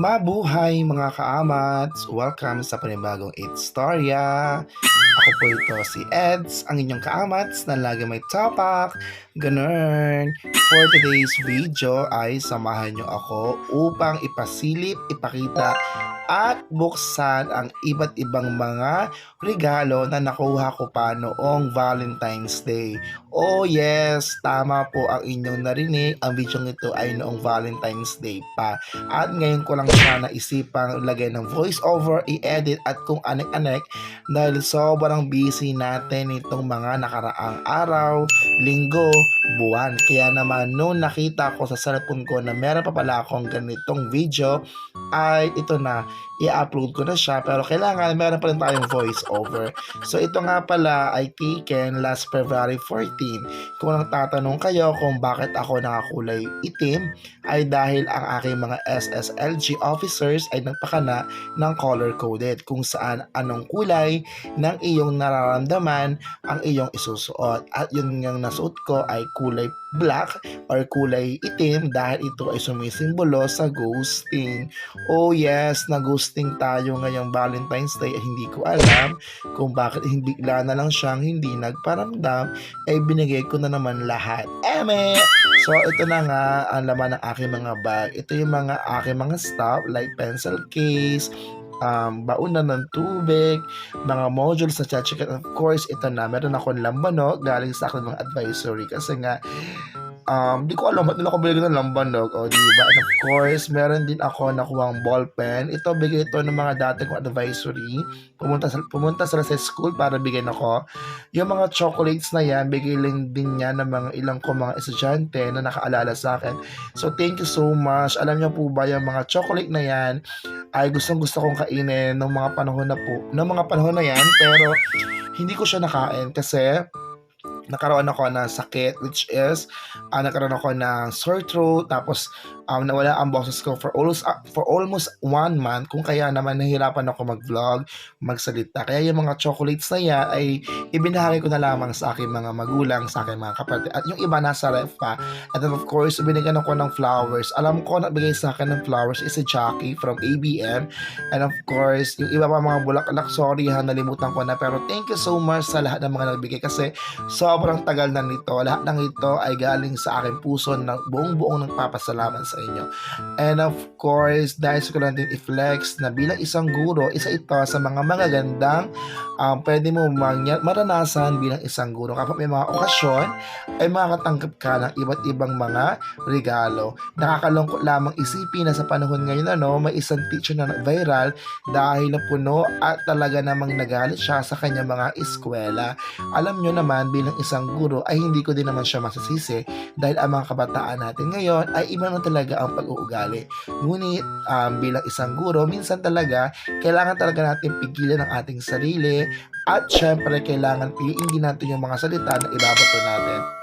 Mabuhay mga kaamats! Welcome sa panibagong 8 Storya! Ako po ito si Eds, ang inyong kaamats na lagi may tapak. Ganun! For today's video ay samahan nyo ako upang ipasilip, ipakita at buksan ang iba't ibang mga regalo na nakuha ko pa noong Valentine's Day. Oh yes, tama po ang inyong narinig. Ang video ito ay noong Valentine's Day pa. At ngayon ko lang siya naisipang lagay ng voice over, i-edit at kung anek-anek dahil sobrang busy natin itong mga nakaraang araw, linggo, buwan. Kaya naman noon nakita ko sa cellphone ko na meron pa pala akong ganitong video ay ito na i-upload ko na siya pero kailangan meron pa rin tayong voice over. So ito nga pala ay taken last February 14. Kung nagtatanong kayo kung bakit ako nakakulay itim ay dahil ang aking mga SSLG officers ay nagpakana ng color coded kung saan anong kulay ng iyong nararamdaman ang iyong isusuot. At yun yung nasuot ko ay kulay black or kulay itim dahil ito ay sumisimbolo sa ghosting. Oh yes, na-ghosting tayo ngayong Valentine's Day. Eh, hindi ko alam kung bakit hindi bigla na lang siyang hindi nagparamdam. Eh binigay ko na naman lahat. Eme! So ito na nga ang laman ng aking mga bag. Ito yung mga aking mga stuff like pencil case, um, baunan ng tubig, mga modules sa Chachikat. Of course, ito na. Meron akong lambanog galing sa akin mga advisory kasi nga um, di ko alam ba't nila ko binigyan ng lambanog o di ba? And of course, meron din ako nakuha ball pen. Ito, bigay ito ng mga dati kong advisory. Pumunta, sa, pumunta sa school para bigyan ako. Yung mga chocolates na yan, bigay lang din yan ng mga ilang ko mga estudyante na nakaalala sa akin. So, thank you so much. Alam niyo po ba, yung mga chocolate na yan, ay gustong gusto kong kainin ng mga panahon na po, ng mga panahon na yan, pero hindi ko siya nakain kasi nakaroon ako ng sakit which is uh, nagkaroon ako ng sore throat tapos um, nawala ang boses ko for almost uh, for almost one month kung kaya naman nahirapan ako mag-vlog, magsalita. Kaya yung mga chocolates na yan ay ibinahagi ko na lamang sa aking mga magulang, sa aking mga kapatid. At yung iba nasa ref pa. And then of course, binigyan ako ng flowers. Alam ko nagbigay sa akin ng flowers is si Jackie from ABM. And of course, yung iba pa mga bulaklak, sorry ha, nalimutan ko na. Pero thank you so much sa lahat ng mga nagbigay kasi sobrang tagal na nito. Lahat ng ito ay galing sa aking puso na buong-buong nagpapasalamat sa inyo. And of course, dahil ko lang din i-flex na bilang isang guro, isa ito sa mga magagandang um, pwede mo maranasan bilang isang guro. Kapag may mga okasyon, ay makakatanggap ka ng iba't ibang mga regalo. Nakakalungkot lamang isipin na sa panahon ngayon ano, may isang teacher na viral dahil napuno at talaga namang nagalit siya sa kanya mga eskwela. Alam nyo naman bilang isang guro ay hindi ko din naman siya masasisi dahil ang mga kabataan natin ngayon ay iba na talaga ang pag-uugali. Ngunit um, bilang isang guro, minsan talaga kailangan talaga natin pigilan ang ating sarili at syempre kailangan piliin din natin yung mga salita na ibabato natin